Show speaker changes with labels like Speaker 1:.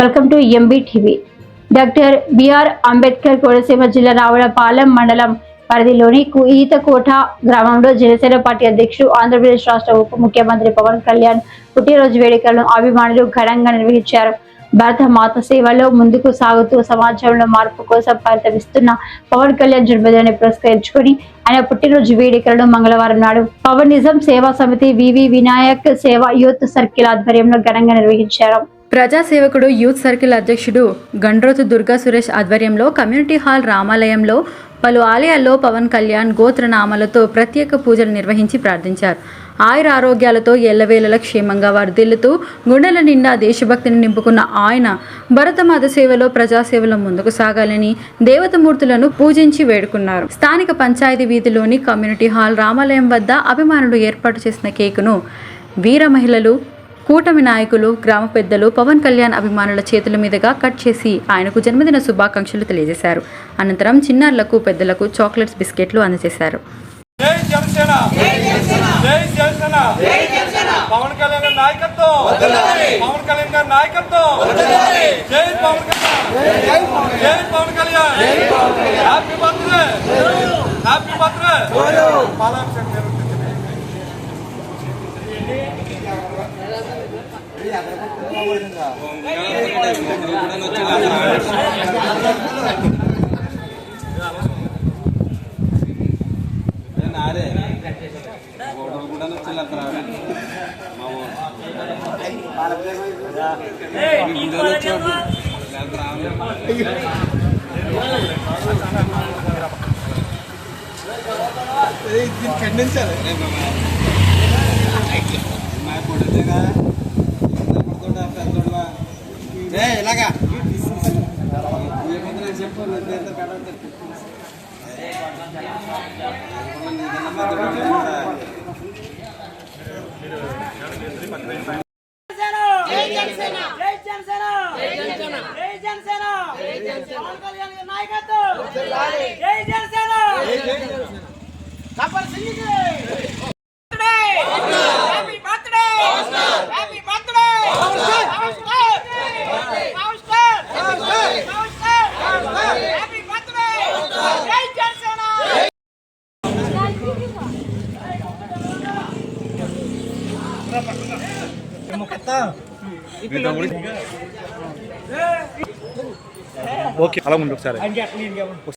Speaker 1: Welcome to MB TV. Doctor BR Ambedkar Konaseema జిల్లా రావులపాలెం మండలం పరిధిలోని ఈతకోట గ్రామంలో జనసేన పార్టీ అధ్యక్షుడు ఆంధ్రప్రదేశ్ రాష్ట్ర ఉప ముఖ్యమంత్రి పవన్ కళ్యాణ్ పుట్టినరోజు వేడుకలను అభిమానులు ఘనంగా నిర్వహించారు. భారత మాత సేవలో ముందుకు సాగుతూ సమాజంలో మార్పు కోసం పరితపిస్తున్న పవన్ కళ్యాణ్ జన్మదినాన్ని పురస్కరించుకొని ఆయన పుట్టినరోజు వేడుకలను మంగళవారం నాడు పవనిజం సేవా సమితి వివి వినాయక్ సేవా యూత్ సర్కిల్ ఆధ్వర్యంలో ఘనంగా నిర్వహించారు.
Speaker 2: ప్రజాసేవకుడు యూత్ సర్కిల్ అధ్యక్షుడు గండ్రోతు దుర్గా సురేష్ ఆధ్వర్యంలో కమ్యూనిటీ హాల్ రామాలయంలో పలు ఆలయాల్లో పవన్ కళ్యాణ్ గోత్రనామాలతో ప్రత్యేక పూజలు నిర్వహించి ప్రార్థించారు. ఆయుర ఆరోగ్యాలతో ఎల్లవేళల క్షేమంగా వర్ధిల్లుతూ గుండెల నిండా దేశభక్తిని నింపుకున్న ఆయన భరతమాత సేవలో ప్రజాసేవలో ముందుకు సాగాలని దేవతమూర్తులను పూజించి వేడుకున్నారు. స్థానిక పంచాయతీ వీధిలోని కమ్యూనిటీ హాల్ రామాలయం వద్ద అభిమానులు ఏర్పాటు చేసిన కేకును వీర మహిళలు కూటమి నాయకులు గ్రామ పెద్దలు పవన్ కళ్యాణ్ అభిమానుల చేతుల మీదుగా కట్ చేసి ఆయనకు జన్మదిన శుభాకాంక్షలు తెలియజేశారు. అనంతరం చిన్నారులకు పెద్దలకు చాక్లెట్స్ బిస్కెట్లు అందజేశారు.
Speaker 3: జై జనసేన! జై జనసేన! పవన్ కళ్యాణ్ గారి నాయకత్వం! పవన్ కళ్యాణ్ గారి నాయకత్వం! జై పవన్ కళ్యాణ్! జై Pawan Kalyan! Happy birthday! Happy birthday! పాలాభిషేకం జరుగుతుంది
Speaker 4: ఇలాగా
Speaker 5: జై జనసేన జై జనసేన జై జనసేన జై జనసేన జై జనసేన పవన్ కళ్యాణ్ గారి నాయకత్వం జై Janasena Gabbar సింగ్కి happy birthday happy birthday Pawan star Pawan star Pawan star happy birthday జై జనసేన
Speaker 3: ఓకే అలా ముందు ఒకసారి.